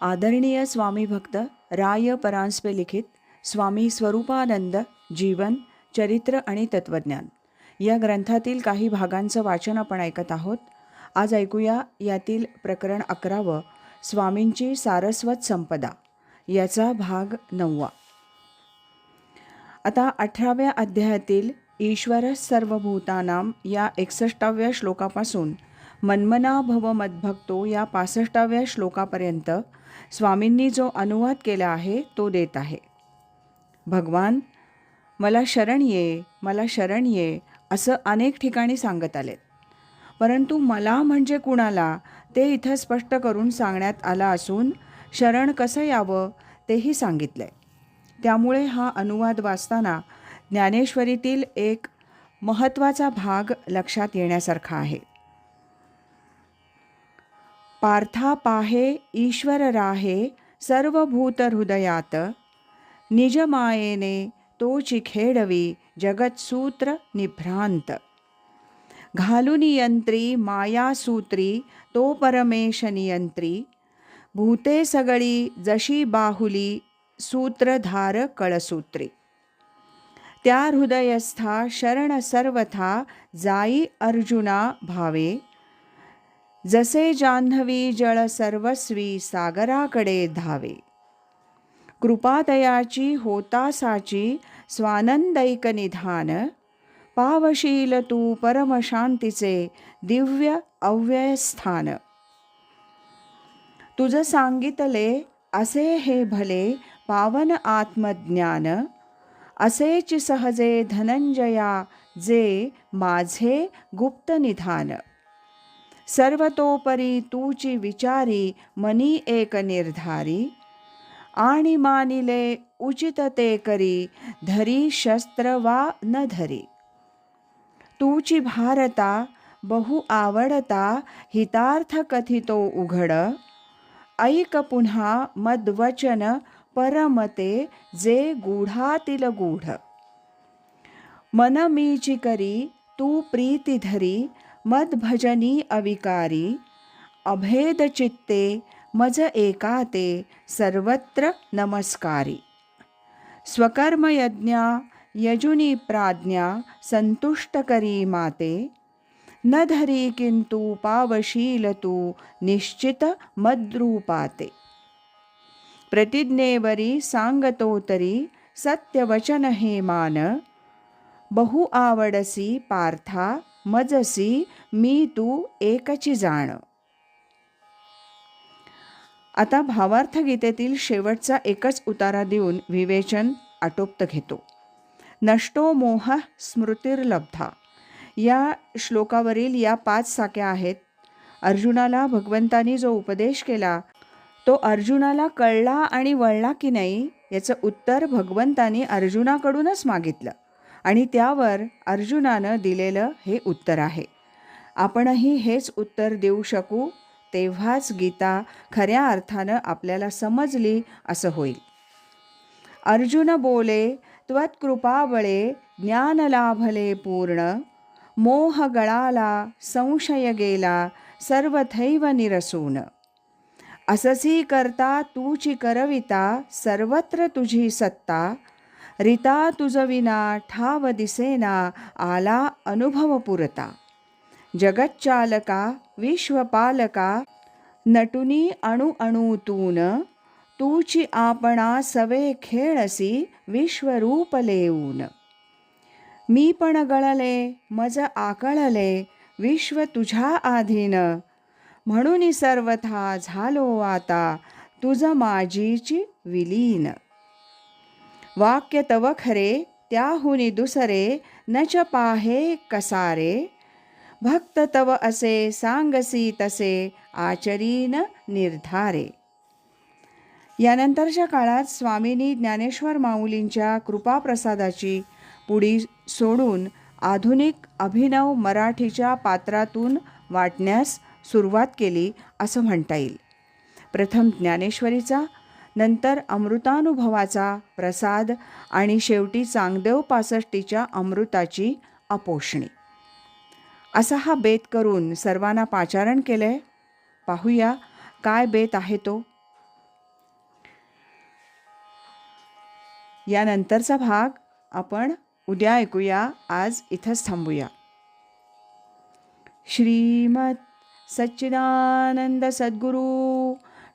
आदरणीय स्वामी भक्त राय परांजपे लिखित स्वामी स्वरूपानंद जीवन चरित्र आणि तत्वज्ञान. या ग्रंथातील काही भागांचं वाचन आपण ऐकत आहोत. आज ऐकूया यातील प्रकरण अकरावं स्वामींची सारस्वत संपदा. याचा भाग नववा. आता अठराव्या अध्यायातील ईश्वर सर्वभूतानाम या एकसष्टाव्या श्लोकापासून मन्मना भव मद्भक्तो या पासष्टाव्या श्लोकापर्यंत स्वामींनी जो अनुवाद केला आहे तो देत आहे. भगवान मला शरण ये मला शरण ये असं अनेक ठिकाणी सांगत आलेत परंतु मला म्हणजे कुणाला ते इथं स्पष्ट करून सांगण्यात आलं असून शरण कसं यावं तेही सांगितलं आहे त्यामुळे हा अनुवाद वाचताना ज्ञानेश्वरीतील एक महत्त्वाचा भाग लक्षात येण्यासारखा आहे. पार्था पाहे ईश्वर राहे सर्वभूत हृदयात निजमायेने तोची चिखेडवी जगत्सूत्र निभ्रांत। घालून यंत्री मायासूत्री तो परमेश नियंत्री भूते सगळी जशी बाहुली सूत्रधार कळसूत्री। त्या हृदयस्था शरण सर्वथा जाई अर्जुना भावे। जसे जान्हवी जळ सर्वस्वी सागराकडे धावे. कृपादयाची होतासाची स्वानंदैक निधान. पावशील तू परमशांतीचे दिव्य अव्ययस्थान. तुझं सांगितले असे हे भले पावन आत्मज्ञान. असेच सहजे धनंजया जे माझे गुप्त निधान. सर्वतोपरी तूची विचारी मनी एक निर्धारी. आणि मानिले उचित ते करी धरी शस्त्र वा न धरी. तूची भारता बहु आवडता हितार्थ कथितो उघड. ऐक पुन्हा मद्वचन परमते जे गूढातील गूढ. मन मीची करी तू प्रीती धरी मदभजनी अविकारी अभेदचित्ते मज मज एकाते सर्वत्र नमस्कारी। स्वकर्मयज्ञा यजुनी प्राज्ञा संतुष्टकरी माते न धरी किंतु पावशील तू निश्चित मद्रूपाते। प्रतिज्ञेवरी सांगतो तरी सत्यवचन हे मान बहु आवडसी पार्था मजसी मी तू एकची जाण. आता भावार्थ गीतेतील शेवटचा एकच उतारा देऊन विवेचन आटोप्त घेतो. नष्टो मोह स्मृतिर्लब्धा. या श्लोकावरील या पाच साक्या आहेत. अर्जुनाला भगवंतानी जो उपदेश केला तो अर्जुनाला कळला आणि वळला की नाही याचं उत्तर भगवंतानी अर्जुनाकडूनच मागितलं. आणि त्यावर अर्जुनानं दिलेलं हे उत्तर आहे. आपणही हेच उत्तर देऊ शकू तेव्हाच गीता खऱ्या अर्थानं आपल्याला समजली असं होईल. अर्जुन बोले त्वत्कृपाबळे ज्ञान लाभले पूर्ण मोह गळाला संशय गेला सर्वथैव निरसून. अससी करता तूची करविता सर्वत्र तुझी सत्ता रिता तुझविना ठाव दिसेना आला अनुभव पुरता. जगच्चालका विश्वपालका नटुनी अणुअणूतून तूची आपणा सवे खेळसी विश्वरूप लेऊन. मी पण गळले मज आकळले विश्व तुझ्या आधीन. म्हणून सर्वथा झालो आता तुझ माझीची विलीन. वाक्य तव खरे त्याहुनी दुसरे न च पाहे कसारे भक्त तव असे सांगसी तसे आचरीन निर्धारे यानंतरच्या काळात स्वामींनी ज्ञानेश्वर माऊलींच्या कृपाप्रसादाची पुडी सोडून आधुनिक अभिनव मराठीच्या पात्रातून वाटण्यास सुरुवात केली असं म्हणता येईल. प्रथम ज्ञानेश्वरीचा नंतर अमृतानुभवाचा प्रसाद आणि शेवटी चांगदेव पासष्टीच्या अमृताची अपोषणी. असा हा बेत करून सर्वांना पाचारण केले पाहूया काय बेत आहे तो? यानंतरचा भाग आपण उद्या ऐकूया आज इथंच थांबूया. श्रीमत सच्चिदानंद सद्गुरू